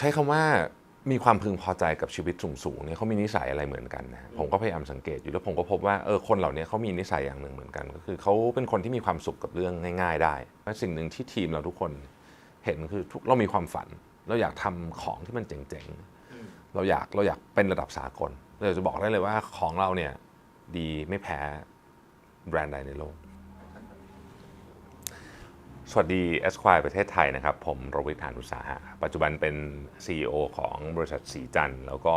ใช้คำว่ามีความพึงพอใจกับชีวิตสูงๆเนี่ยเขามีนิสัยอะไรเหมือนกันนะผมก็พยายามสังเกตอยู่แล้วผมก็พบว่าเออคนเหล่านี้เขามีนิสัยอย่างหนึ่งเหมือนกัน ก็คือเขาเป็นคนที่มีความสุขกับเรื่องง่าย ๆ ได้และสิ่งหนึ่งที่ทีมเราทุกคนเห็นคือทุกเรามีความฝัน เราอยากทำของที่มันเจ๋งๆเราอยากเราอยากเป็นระดับสากลเราอยากจะบอกได้เลยว่าของเราเนี่ยดีไม่แพ้แบรนด์ใดในโลก สวัสดี Esquire ประเทศไทยนะครับ ผมรวิทยานุสาหะปัจจุบันเป็น CEO ของบริษัทสีจันแล้วก็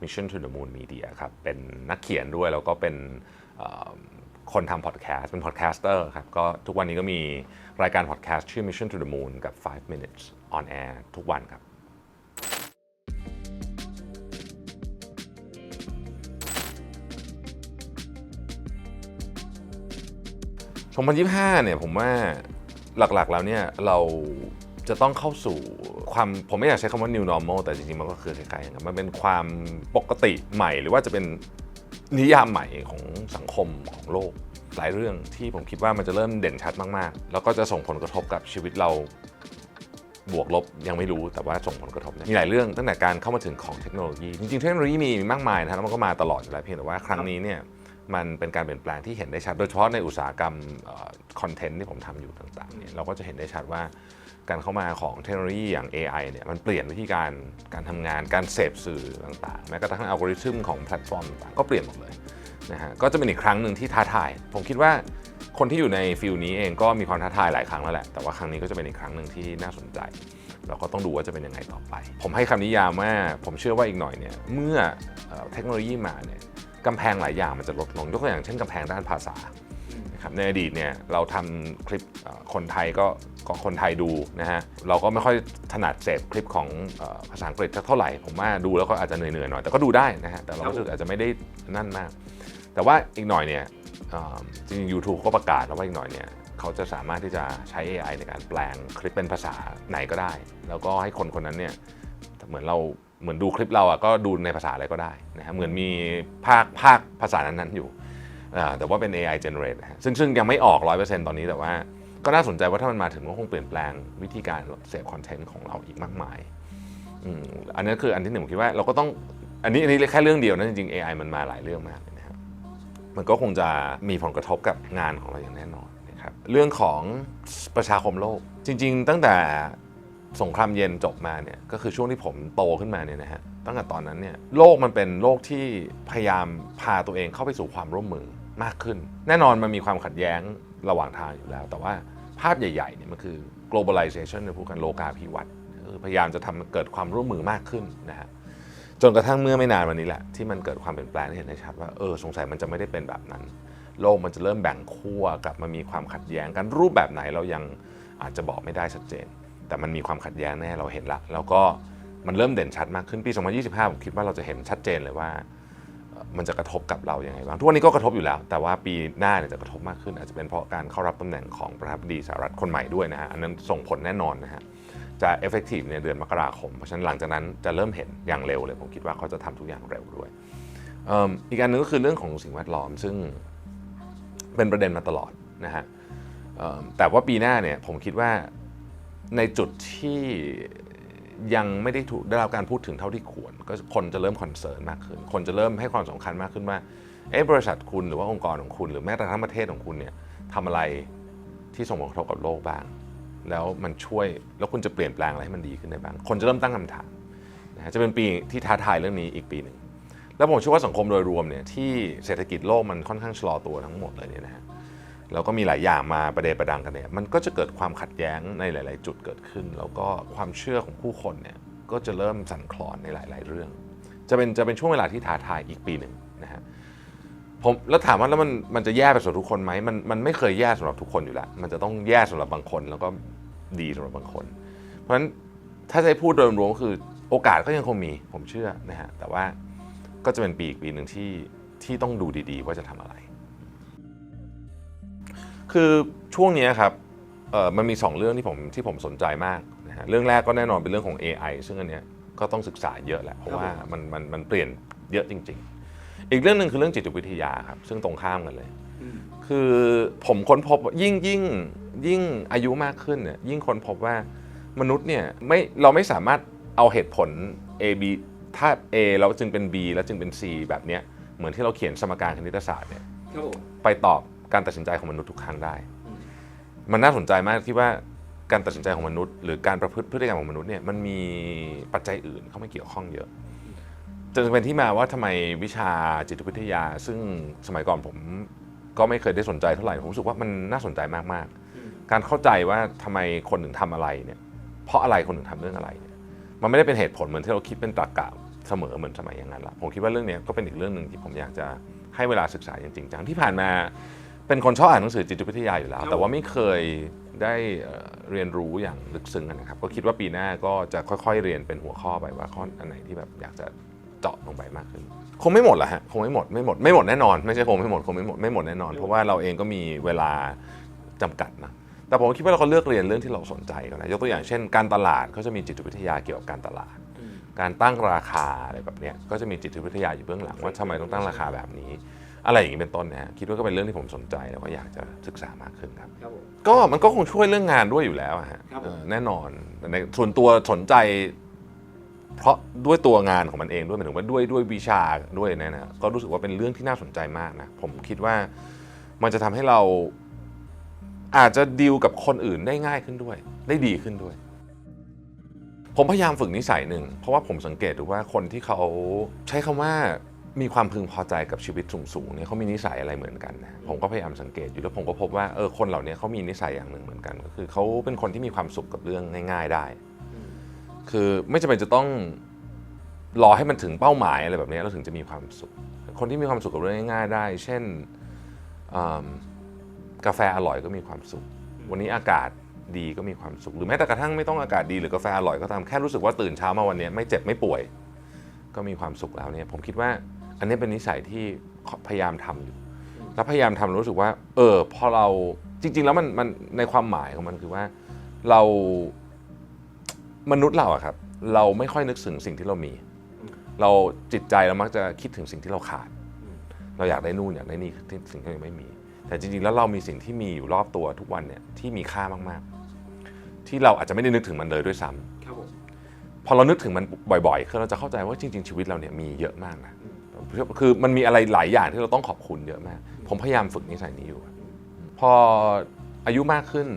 Mission to the Moon Media ครับเป็นนักเขียนด้วย แล้วก็เป็นคนทำพอดแคสต์เป็นพอดแคสเตอร์ครับก็ทุกวันนี้ก็มีรายการพอดแคสต์ชื่อ Mission to the Moon กับ 5 minutes on air ทุกวันครับ2025เนี่ยผมว่า หลักๆแล้วเนี่ยเราจะต้องเข้าสู่ความผมไม่อยากใช้คำว่า new normal แต่จริงๆ มันก็คือคล้ายๆกันมันเป็นความปกติใหม่ หรือว่าจะเป็นนิยามใหม่ของสังคมของโลก หลายเรื่องที่ผมคิดว่ามันจะเริ่มเด่นชัดมากๆ แล้วก็จะส่งผลกระทบกับชีวิตเราบวกลบยังไม่รู้แต่ว่าส่งผลกระทบเนี่ยมีหลายเรื่องตั้งแต่การเข้ามาถึงของเทคโนโลยี จริงๆ เทคโนโลยีมีมากมายนะแล้วมันก็มาตลอดอยู่แล้วเพียงแต่ว่าครั้งนี้เนี่ย มันเป็นการเปลี่ยนแปลงที่เห็นได้ชัด โดยเฉพาะในอุตสาหกรรมคอนเทนต์ที่ผมทำอยู่ต่างๆเนี่ยเราก็จะเห็นได้ชัดว่าการเข้ามาของเทคโนโลยีอย่าง AI เนี่ยมันเปลี่ยนวิธีการการทำงานการเสพสื่อต่างๆ แม้กระทั่งอัลกอริทึมของแพลตฟอร์มต่างๆก็เปลี่ยนหมดเลยนะฮะก็จะเป็นอีกครั้งหนึ่งที่ท้าทาย ผมคิดว่าคนที่อยู่ในฟิลนี้เองก็มีความท้าทายหลายครั้งแล้วแหละ แต่ว่าครั้งนี้ก็จะเป็นอีกครั้งหนึ่งที่น่าสนใจ เราก็ต้องดูว่าจะเป็นยังไงต่อไป ผมให้คำนิยามว่าผมเชื่อว่าอีกหน่อยเนี่ยเมื่อเทคโนโลยีมาเนี่ย กำแพงหลายอย่างมันจะลดลงยกตัวอย่างเช่นกำแพงด้านภาษานะครับในอดีตเนี่ยเราทำคลิปคนไทยก็ก็คนไทยดูนะฮะเราก็ไม่ค่อยถนัดเสพคลิปของภาษาอังกฤษเท่าไหร่ ผมว่าดูแล้วก็อาจจะเหนื่อยๆหน่อยแต่ก็ดูได้นะฮะแต่เรารู้สึกอาจจะไม่ได้นั่นมาก แต่ว่าอีกหน่อยเนี่ยจริงๆ YouTube ก็ประกาศแล้วว่าอีกหน่อยเนี่ยเขาจะสามารถที่จะใช้ AI ในการแปลงคลิปเป็นภาษาไหนก็ได้ แล้วก็ให้คนคนนั้นเนี่ยเหมือนเรา เหมือนดูคลิปเราอะก็ดูในภาษาอะไรก็ได้นะฮะเหมือนมีภาคภาคภาษานั้นๆอยู่แต่ว่าเป็น AI generate นะฮะซึ่งซึ่งยังไม่ออก 100%ตอนนี้แต่ว่าก็น่าสนใจว่าถ้ามันมาถึงก็คงเปลี่ยนแปลงวิธีการเสพคอนเทนต์ของเราอีกมากมายอืมอันนี้คืออันที่หนึ่งผมคิดว่าเราก็ต้องอันนี้อันนี้แค่เรื่องเดียวนะจริงๆ AI มันมาหลายเรื่องมากนะครับมันก็คงจะมีผลกระทบกับงานของเราอย่างแน่นอนนะครับเรื่องของประชาคมโลกจริง ๆ ตั้งแต่ สงครามเย็นจบมาเนี่ยก็คือช่วงที่ผมโตขึ้นมาเนี่ยนะฮะตั้งแต่ตอนนั้นเนี่ยโลกมันเป็นโลกที่พยายามพาตัวเองเข้าไปสู่ความร่วมมือมากขึ้น แน่นอนมันมีความขัดแย้งระหว่างทางอยู่แล้ว แต่ว่าภาพใหญ่ๆเนี่ยมันคือ globalization ในพูดกันโลกาภิวัตน์คือพยายามจะทำเกิดความร่วมมือมากขึ้นนะฮะจนกระทั่งเมื่อไม่นานวันนี้แหละที่มันเกิดความเปลี่ยนแปลงที่เห็นได้ชัดว่าเออสงสัยมันจะไม่ได้เป็นแบบนั้น โลกมันจะเริ่มแบ่งขั้วกลับมามีความขัดแย้งกันรูปแบบไหนเรายังอาจจะบอกไม่ได้ชัดเจน แต่มันมีความขัดแย้งแน่เราเห็นละแล้วก็มันเริ่มเด่นชัดมากขึ้นปี 2025 ผมคิดว่าเราจะเห็นชัดเจนเลยว่า มันจะกระทบกับเราอย่างไรบ้างทุกวันนี้ก็กระทบอยู่แล้ว แต่ว่าปีหน้าเนี่ยจะกระทบมากขึ้น อาจจะเป็นเพราะการเข้ารับตำแหน่งของประธานาธิบดีสหรัฐคนใหม่ด้วยนะฮะอันนั้นส่งผลแน่นอนนะฮะจะ effective ในเดือนมกราคม เพราะฉะนั้นหลังจากนั้นจะเริ่มเห็นอย่างเร็วเลย ผมคิดว่าเขาจะทำทุกอย่างเร็วด้วยอีกอันหนึงก็คือเรื่องของสิ่งแวดล้อม ซึ่งเป็นประเด็นมาตลอดนะฮะแต่ว่าปีหน้าเนี่ยผมคิดว่า ในจุดที่ยังไม่ได้ถูกได้รับการพูดถึงเท่าที่ควร ก็คนจะเริ่มคอนเซิร์นมากขึ้น คนจะเริ่มให้ความสำคัญมากขึ้นว่าเอ๊ะบริษัทคุณหรือว่าองค์กรของคุณ หรือแม้แต่ทั้งประเทศของคุณเนี่ยทำอะไรที่ส่งผลกระทบกับโลกบ้าง แล้วมันช่วยแล้วคุณจะเปลี่ยนแปลงอะไรให้มันดีขึ้นได้บ้าง คนจะเริ่มตั้งคำถามนะฮะจะเป็นปีที่ท้าทายเรื่องนี้อีกปีหนึ่งแล้วผมเชื่อว่าสังคมโดยรวมเนี่ยที่เศรษฐกิจโลกมันค่อนข้างชะลอตัวทั้งหมดเลยเนี่ยนะฮะ แล้วก็มีหลายอย่างมาประเดประดังกันเนี่ยมันก็จะเกิดความขัดแย้งในหลาย ๆ จุดเกิดขึ้น แล้วก็ความเชื่อของผู้คนเนี่ยก็จะเริ่มสั่นคลอนในหลาย ๆ เรื่อง จะเป็นจะเป็นช่วงเวลาที่ท้าทายอีกปีหนึ่งนะฮะผมแล้วถามว่าแล้วมันมันจะแย่ไปสำหรับทุกคนไหมมันมันไม่เคยแย่สำหรับทุกคนอยู่แล้ว มันจะต้องแย่สำหรับบางคน แล้วก็ดีสำหรับบางคน เพราะฉะนั้นถ้าจะให้พูดโดยรวมก็คือโอกาสก็ยังคงมีผมเชื่อนะฮะแต่ว่าก็จะเป็นปีอีกปีหนึ่งที่ที่ต้องดูดี ๆ ว่าจะทำอะไร คือช่วงเนี้ยครับเอ่อมันมี 2 เรื่องที่ผมที่ผมสนใจมากนะฮะเรื่องแรกก็แน่นอนเป็นเรื่องของ AI ซึ่งอันเนี้ยก็ต้องศึกษาเยอะแหละเพราะว่ามันมันมันเปลี่ยนเยอะจริง ๆ อีกเรื่องหนึ่งคือเรื่องจิตวิทยาครับซึ่งตรงข้ามกันเลย คือผมค้นพบว่ายิ่งยิ่งยิ่งอายุมากขึ้นเนี่ยยิ่งค้นพบว่ามนุษย์เนี่ยไม่เราไม่สามารถเอาเหตุผล A B ถ้า A แล้วจึงเป็น B แล้วจึงเป็น C แบบเนี้ยเหมือนที่เราเขียนสมการคณิตศาสตร์เนี่ยครับผมไปตอบ การตัดสินใจของมนุษย์ทุกครั้งได้อืมมันน่าสนใจมากที่ว่าการตัดสินใจของมนุษย์ หรือการประพฤติพฤติกรรมของมนุษย์เนี่ยมันมีปัจจัยอื่นเข้ามาเกี่ยวข้องเยอะจนเป็นที่มาว่าทำไมวิชาจิตวิทยา ซึ่งสมัยก่อนผมก็ไม่เคยได้สนใจเท่าไหร่ผมรู้สึกว่ามันน่าสนใจมากๆ การเข้าใจว่าทำไมคนถึงทำอะไรเนี่ยเพราะอะไรคนถึงทำเรื่องอะไรเนี่ยมันไม่ได้เป็นเหตุผลเหมือนที่เราคิดเป็นตรรกะเสมอเหมือนสมัยอย่างนั้นละผมคิดว่าเรื่องเนี้ยก็เป็นอีกเรื่องหนึ่งที่ผมอยากจะให้เวลาศึกษาอย่างจริงจังที่ผ่านมา เป็นคนชอบอ่านหนังสือจิตวิทยาอยู่แล้ว แต่ว่าไม่เคยได้เอ่อเรียนรู้อย่างลึกซึ้งนะครับ ก็คิดว่าปีหน้าก็จะค่อยๆ เรียนเป็นหัวข้อไปว่าข้ออันไหนที่แบบอยากจะเจาะลงไปมากขึ้น คงไม่หมดละฮะคงไม่หมดไม่หมดไม่หมดแน่นอน ไม่ใช่คงไม่หมดคงไม่หมดไม่หมดแน่นอน เพราะว่าเราเองก็มีเวลาจำกัดนะแต่ผมคิดว่าเราก็เลือกเรียนเรื่องที่เราสนใจก็นะยกตัวอย่างเช่น การตลาดก็จะมีจิตวิทยาเกี่ยวกับการตลาดอืมการตั้งราคาอะไรแบบเนี้ยก็จะมีจิตวิทยาอยู่เบื้องหลังว่าทำไมต้องตั้งราคาแบบนี้ อะไรอย่างนี้เป็นต้นนะฮะคิดว่าก็เป็นเรื่องที่ผมสนใจแล้วก็อยากจะศึกษามากขึ้นครับ ครับผม ก็มันก็คงช่วยเรื่องงานด้วยอยู่แล้วอะฮะครับผม เออแน่นอนแต่ในส่วนตัวสนใจ เพราะด้วยตัวงานของมันเองด้วยหมายถึงว่าด้วยด้วยวิชาด้วยเนะนะก็รู้สึกว่าเป็นเรื่องที่น่าสนใจมากนะผมคิดว่ามันจะทำให้เราอาจจะดีลกับคนอื่นได้ง่ายขึ้นด้วย ได้ดีขึ้นด้วย ผมพยายามฝึกนิสัยหนึ่งเพราะว่าผมสังเกตดูว่าคนที่เขาใช้คำว่า มีความพึงพอใจกับชีวิตสูงๆเนี่ยเขามีนิสัยอะไรเหมือนกันนะผมก็พยายามสังเกตอยู่แล้วผมก็พบว่าเออคนเหล่านี้เขามีนิสัยอย่างหนึ่งเหมือนกัน ก็คือเขาเป็นคนที่มีความสุขกับเรื่องง่าย ๆได้ คือไม่จำเป็นจะต้องรอให้มันถึงเป้าหมายอะไรแบบนี้แล้วถึงจะมีความสุข คนที่มีความสุขกับเรื่องง่ายๆได้ เช่นกาแฟอร่อยก็มีความสุข วันนี้อากาศดีก็มีความสุข หรือแม้แต่กระทั่งไม่ต้องอากาศดีหรือกาแฟอร่อยก็ตามแค่รู้สึกว่าตื่นเช้ามาวันนี้ไม่เจ็บไม่ป่วย ก็มีความสุขแล้วเนี่ยผมคิดว่า อันนี้เป็นนิสัยที่พยายามทำอยู่ แล้วพยายามทำแล้วรู้สึกว่า เออพอเราจริง ๆ แล้วมันมันในความหมายของมันคือว่าเรามนุษย์เราอะครับ เราไม่ค่อยนึกถึงสิ่งที่เรามี เราจิตใจเรามักจะคิดถึงสิ่งที่เราขาด เราอยากได้นู่นอยากได้นี่ที่สิ่งที่เรายังไม่มี แต่จริงๆแล้วเรามีสิ่งที่มีอยู่รอบตัวทุกวันเนี่ยที่มีค่ามากๆ ที่เราอาจจะไม่ได้นึกถึงมันเลยด้วยซ้ำครับผมพอเรานึกถึงมันบ่อยๆคือเราจะเข้าใจว่าจริง ๆ ชีวิตเราเนี่ยมีเยอะมากนะ คือมันมีอะไรหลายอย่างที่เราต้องขอบคุณเยอะมาก ผมพยายามฝึกนิสัยนี้อยู่ครับพออายุมากขึ้น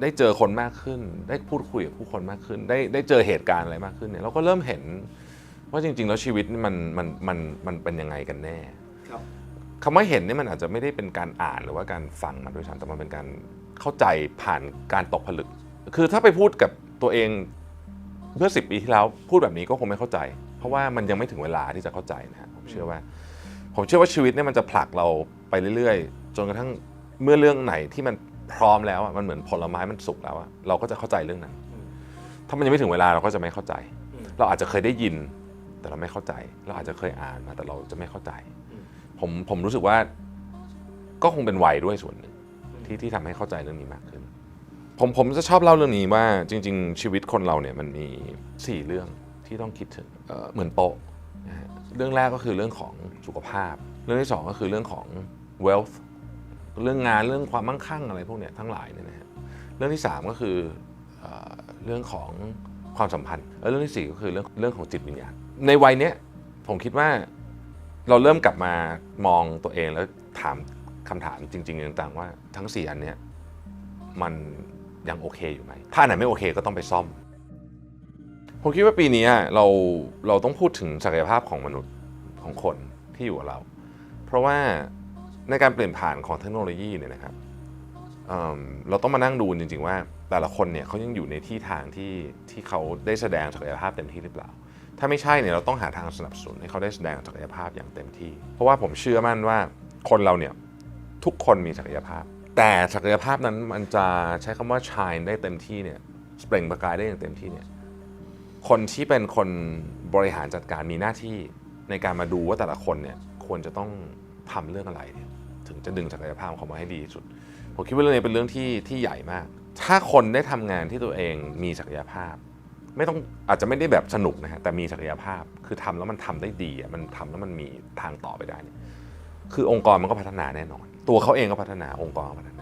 ได้เจอคนมากขึ้น ได้พูดคุยกับผู้คนมากขึ้น ได้ได้เจอเหตุการณ์อะไรมากขึ้นเนี่ยเราก็เริ่มเห็นว่าจริง ๆ แล้วชีวิตนี่มันมันมันมันเป็นยังไงกันแน่ครับคำว่าเห็นนี่มันอาจจะไม่ได้เป็นการอ่านหรือว่าการฟังมาด้วยซ้ำแต่มันเป็นการเข้าใจผ่านการตกผลึก คือถ้าไปพูดกับตัวเองเมื่อสิปีที่แล้วพูดแบบนี้ก็คงไม่เข้าใจ เพราะว่ามันยังไม่ถึงเวลาที่จะเข้าใจนะฮะผมเชื่อว่า ผมเชื่อว่าชีวิตเนี่ยมันจะผลักเราไปเรื่อยๆ จนกระทั่งเมื่อเรื่องไหนที่มันพร้อมแล้วอะมันเหมือนผลไม้มันสุกแล้วอะเราก็จะเข้าใจเรื่องนั้นอืมถ้ามันยังไม่ถึงเวลาเราก็จะไม่เข้าใจอืมเราอาจจะเคยได้ยิน แต่เราไม่เข้าใจ เราอาจจะเคยอ่านมาแต่เราจะไม่เข้าใจอืมผมผมรู้สึกว่า ก็คงเป็นวัยด้วยส่วนหนึ่งที่ที่ทำให้เข้าใจเรื่องนี้มากขึ้น ผมผมจะชอบเล่าเรื่องนี้ว่าจริง ๆ ชีวิตคนเราเนี่ยมันมี 4 เรื่อง ที่ต้องคิดถึงเเหมือนโต๊ะนะฮะเรื่องแรกก็คือเรื่องของสุขภาพ เรื่องที่สองก็คือเรื่องของ wealth เรื่องงานเรื่องความมั่งคั่งอะไรพวกเนี้ยทั้งหลายเนี่ยนะฮะเรื่องที่สามก็คือเอเรื่องของความสัมพันธ์แล้วเรื่องที่สี่ก็คือเรื่องเรื่องของจิตวิญญาณในวัยเนี้ยผมคิดว่าเราเริ่มกลับมามองตัวเองแล้วถามคำถามจริง ๆ ต่างๆ ว่าทั้ง 4 อันเนี้ยมันยังโอเคอยู่ไหม ถ้าอันไหนไม่โอเคก็ต้องไปซ่อม ผมคิดว่าปีนี้เราเราต้องพูดถึงศักยภาพของมนุษย์ของคนที่อยู่กับเรา เพราะว่าในการเปลี่ยนผ่านของเทคโนโลยีเนี่ยนะครับเเราต้องมานั่งดูจริง ๆ ว่าแต่ละคนเนี่ยเขายังอยู่ในที่ทางที่ที่เขาได้แสดงศักยภาพเต็มที่หรือเปล่า ถ้าไม่ใช่เนี่ยเราต้องหาทางสนับสนุนให้เขาได้แสดงศักยภาพอย่างเต็มที่ เพราะว่าผมเชื่อมั่นว่าคนเราเนี่ยทุกคนมีศักยภาพ แต่ศักยภาพนั้นมันจะใช้คำว่า shine ได้เต็มที่เนี่ยเปล่งประกายได้อย่างเต็มที่เนี่ย คนที่เป็นคนบริหารจัดการมีหน้าที่ในการมาดูว่าแต่ละคนเนี่ยควรจะต้องทำเรื่องอะไรเนี่ยถึงจะดึงศักยภาพของเขามาให้ดีที่สุด ผมคิดว่าเรื่องนี้เป็นเรื่องที่ที่ใหญ่มาก ถ้าคนได้ทำงานที่ตัวเองมีศักยภาพ ไม่ต้องอาจจะไม่ได้แบบสนุกนะฮะแต่มีศักยภาพ คือทำแล้วมันทำได้ดีอะมันทำแล้วมันมีทางต่อไปได้เนี่ยคือองค์กรมันก็พัฒนาแน่นอน ตัวเขาเองก็พัฒนาองค์กรก็พัฒนา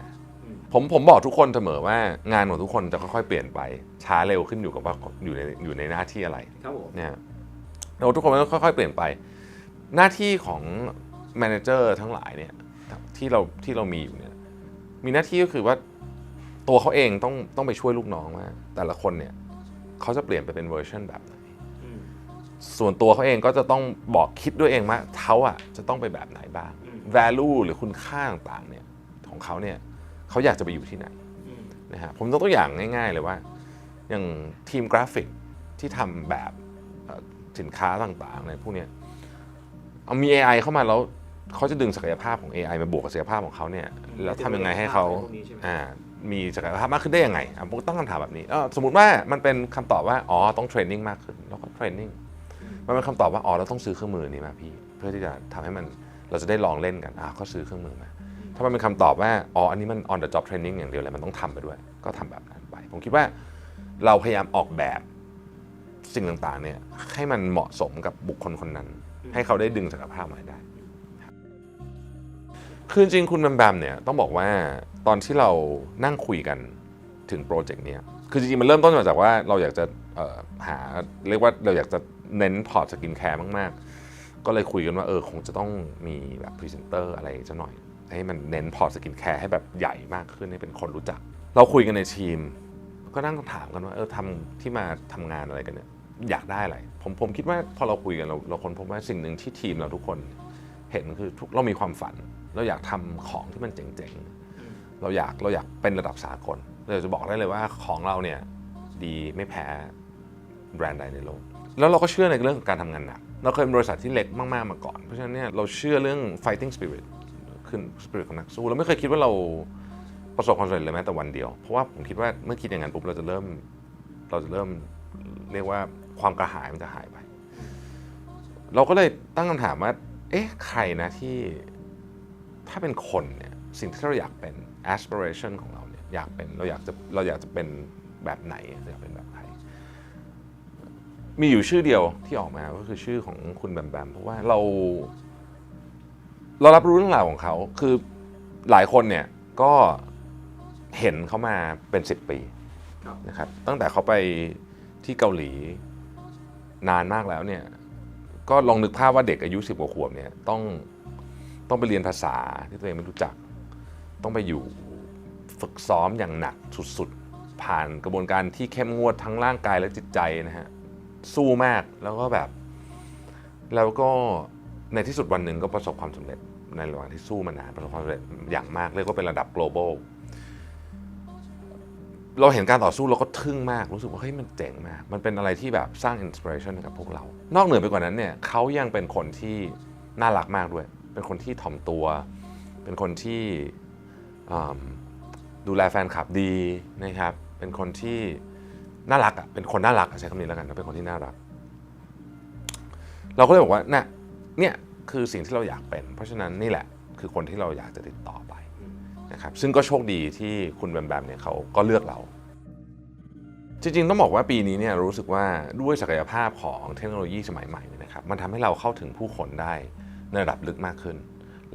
ผมผมบอกทุกคนเสมอว่างานของทุกคนจะค่อยๆเปลี่ยนไปช้าเร็วขึ้นอยู่กับว่าอยู่ในอยู่ในหน้าที่อะไรครับผมเนี่ยเราทุกคนมันค่อยๆเปลี่ยนไป หน้าที่ของแมเนเจอร์ทั้งหลายเนี่ยที่เราที่เรามีอยู่เนี่ยมีหน้าที่ก็คือว่าตัวเขาเองต้องต้องไปช่วยลูกน้องว่า แต่ละคนเนี่ยเขาจะเปลี่ยนไปเป็นเวอร์ชันแบบไหนอืมส่วนตัวเขาเองก็จะต้องบอกคิดด้วยเองว่าเขาอะจะต้องไปแบบไหนบ้างอืม value หรือคุณค่าต่างๆเนี่ยของเขาเนี่ย เขาอยากจะไปอยู่ที่ไหนอืมนะฮะผมยกตัวอย่างง่าย ๆ เลยว่า อย่างทีมกราฟิกที่ทำแบบเอ่อสินค้าต่างๆในพวกเนี้ยเอามี AI เข้ามาแล้วเขาจะดึงศักยภาพของ AI มาบวกกับศักยภาพของเขาเนี่ยแล้วทำยังไงให้เขาพวกนี้ใช่ไหมอ่ามีศักยภาพมากขึ้นได้ยังไงอะผมก็ตั้งคำถามแบบนี้เออสมมติว่ามันเป็นคำตอบว่าอ๋อต้องเทรนนิ่งมากขึ้นแล้วก็เทรนนิ่งมันเป็นคำตอบว่าอ๋อเราต้องซื้อเครื่องมือนี้มาพี่ เพื่อที่จะทำให้มันเราจะได้ลองเล่นกันอะก็ซื้อเครื่องมือมาถ้ามันเป็นคำตอบว่าอ๋ออันนี้มัน on the job training อย่างเดียวเลยมันต้องทำไปด้วย ก็ทำแบบนั้นไป ผมคิดว่าเราพยายามออกแบบสิ่งต่างๆเนี่ยให้มันเหมาะสมกับบุคคลคนนั้น ให้เขาได้ดึงศักยภาพมาให้ได้ครับคือจริงๆคุณแบมแบมเนี่ยต้องบอกว่าตอนที่เรานั่งคุยกันถึงโปรเจกต์เนี้ยคือจริงๆมันเริ่มต้นมาจากว่าเราอยากจะเอ่อหาเรียกว่าเราอยากจะเน้นพอร์ตสกินแคร์มากๆ ก็เลยคุยกันว่าเออคงจะต้องมีแบบพรีเซนเตอร์อะไรจะหน่อย ให้มันเน้นพอร์ตสกินแคร์ให้แบบใหญ่มากขึ้นให้เป็นคนรู้จัก เราคุยกันในทีม ก็นั่งถามกันว่าเออทำที่มาทำงานอะไรกันเนี่ยอยากได้อะไร ผมผมคิดว่าพอเราคุยกันเราเราคนพบว่าสิ่งหนึ่งที่ทีมเราทุกคนเห็นคือทุกเรามีความฝัน เราอยากทำของที่มันเจ๋งๆ เราอยากเราอยากเป็นระดับสากลเราจะบอกได้เลยว่าของเราเนี่ยดีไม่แพ้แบรนด์ใดในโลก แล้วเราก็เชื่อในเรื่องของการทำงานหนักเราเคยเป็นบริษัทที่เล็กมากๆมาก่อน เพราะฉะนั้นเนี่ยเราเชื่อเรื่อง fighting spirit คือ spirit ของนักสู้เราไม่เคยคิดว่าเราประสบความสำเร็จเลยแม้แต่วันเดียว เพราะว่าผมคิดว่าเมื่อคิดอย่างนั้นปุ๊บเราจะเริ่มเราจะเริ่มเรียกว่าความกระหายมันจะหายไป เราก็เลยตั้งคำถามว่าเอ๊ะใครนะที่ถ้าเป็นคนเนี่ยสิ่งที่เราอยากเป็น aspiration ของเราเนี่ยอยากเป็นเราอยากจะเราอยากจะเป็นแบบไหนอยากเป็นแบบใครมีอยู่ชื่อเดียวที่ออกมาก็คือชื่อของคุณแบมแบมเพราะว่าเรา เรารับรู้เรื่องราวของเขาคือหลายคนเนี่ยก็เห็นเขามาเป็น 10 ปีครับ นะครับตั้งแต่เขาไปที่เกาหลีนานมากแล้วเนี่ยก็ลองนึกภาพว่าเด็กอายุ 10กว่าขวบเนี่ยต้องต้องไปเรียนภาษาที่ตัวเองไม่รู้จัก ต้องไปอยู่ฝึกซ้อมอย่างหนักสุดๆ ผ่านกระบวนการที่เข้มงวดทั้งร่างกายและจิตใจนะฮะสู้มากแล้วก็แบบ แล้วก็ในที่สุดวันหนึ่งก็ประสบความสำเร็จ ในระหว่างที่สู้มานานประสบความสำเร็จอย่างมากเรียกว่าเป็นระดับ global เราเห็นการต่อสู้เราก็ทึ่งมากรู้สึกว่าเฮ้ยมันเจ๋งมาก มันเป็นอะไรที่แบบสร้าง inspiration ให้กับพวกเรา นอกเหนือไปกว่านั้นเนี่ยเขายังเป็นคนที่น่ารักมากด้วย เป็นคนที่ถ่อมตัว เป็นคนที่ดูแลแฟนคลับดีนะครับ เป็นคนที่น่ารักอะเป็นคนน่ารักใช้คำนี้แล้วกันเป็นคนที่น่ารัก เราก็เลยบอกว่าน่ะเนี่ย คือสิ่งที่เราอยากเป็น เพราะฉะนั้นนี่แหละคือคนที่เราอยากจะติดต่อไปนะครับซึ่งก็โชคดีที่คุณแบมแบมเนี่ยเขาก็เลือกเรา จริงๆ ต้องบอกว่าปีนี้เนี่ยรู้สึกว่าด้วยศักยภาพของเทคโนโลยีสมัยใหม่เนี่ยนะครับมันทำให้เราเข้าถึงผู้คนได้ในระดับลึกมากขึ้น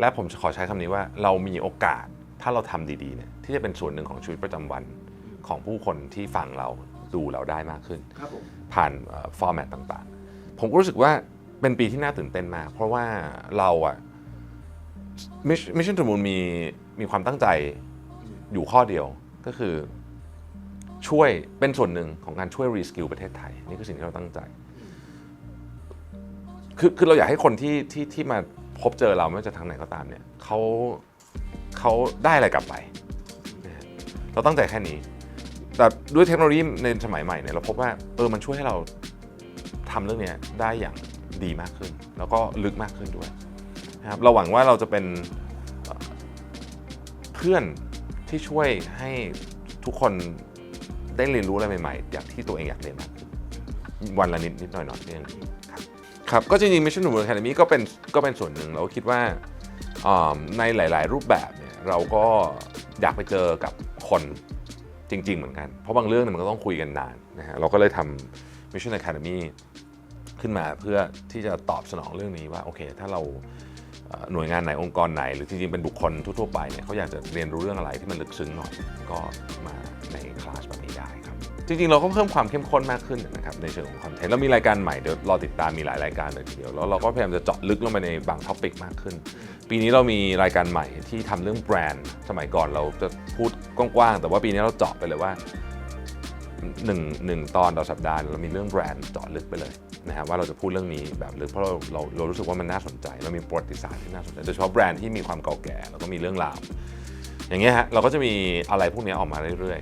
และผมจะขอใช้คำนี้ว่าเรามีโอกาสถ้าเราทำดีๆเนี่ยที่จะเป็นส่วนหนึ่งของชีวิตประจำวันของผู้คนที่ฟังเราดูเราได้มากขึ้นครับผมผ่านฟอร์แมตต่างๆ ผมก็รู้สึกว่า เป็นปีที่น่าตื่นเต้นมาก เพราะว่าเราอะมิชชั่นทูมูลมีมีความตั้งใจอยู่ข้อเดียวก็คือช่วยเป็นส่วนหนึ่งของการช่วยรีสกิลประเทศไทย นี่คือสิ่งที่เราตั้งใจ คือคือเราอยากให้คนที่ที่ที่มาพบเจอเราไม่ว่าจะทางไหนก็ตามเนี่ยเขาเขาได้อะไรกลับไป เราตั้งใจแค่นี้ แต่ด้วยเทคโนโลยีในสมัยใหม่เนี่ยเราพบว่าเออมันช่วยให้เราทำเรื่องนี้ได้อย่าง ดีมากขึ้น แล้วก็ลึกมากขึ้นด้วยนะครับเราหวังว่าเราจะเป็นเพื่อนที่ช่วยให้ทุกคนได้เรียนรู้อะไรใหม่ๆ อย่างที่ตัวเองอยากเรียนมากวันละนิดนิดหน่อยหน่อยเนี่ยครับครับ ก็จริงๆ Mission to Moon Academy ก็เป็นก็เป็นส่วนหนึ่งเราคิดว่าอ่าในหลาย ๆ รูปแบบเนี่ยเราก็อยากไปเจอกับคนจริง ๆ เหมือนกัน เพราะบางเรื่องเนี่ยมันก็ต้องคุยกันนานนะฮะเราก็เลยทำ Mission Academy ขึ้นมาเพื่อที่จะตอบสนองเรื่องนี้ว่าโอเค ถ้าเราหน่วยงานไหนองค์กรไหน หรือจริงๆเป็นบุคคลทั่วๆไปเนี่ยเขาอยากจะเรียนรู้เรื่องอะไรที่มันลึกซึ้งหน่อยก็มาในคลาสแบบนี้ได้ครับ จริงๆ เราก็เพิ่มความเข้มข้นมากขึ้นนะครับในเชิงของคอนเทนต์แล้วมีรายการใหม่เดี๋ยวรอติดตามมีหลายรายการเลยทีเดียวแล้วเราก็พยายามจะเจาะลึกลงไปในบางท็อปิกมากขึ้น ปีนี้เรามีรายการใหม่ที่ทำเรื่องแบรนด์ สมัยก่อนเราจะพูดกว้างๆแต่ว่าปีนี้เราเจาะไปเลยว่า หนึ่งหนึ่งตอนต่อสัปดาห์เรามีเรื่องแบรนด์เจาะลึกไปเลยนะฮะว่าเราจะพูดเรื่องนี้แบบลึกเพราะเราเราเรารู้สึกว่ามันน่าสนใจเรามีประวัติศาสตร์ที่น่าสนใจโดยเฉพาะแบรนด์ที่มีความเก่าแก่แล้วก็มีเรื่องราวอย่างเงี้ยฮะเราก็จะมีอะไรพวกนี้ออกมาเรื่อย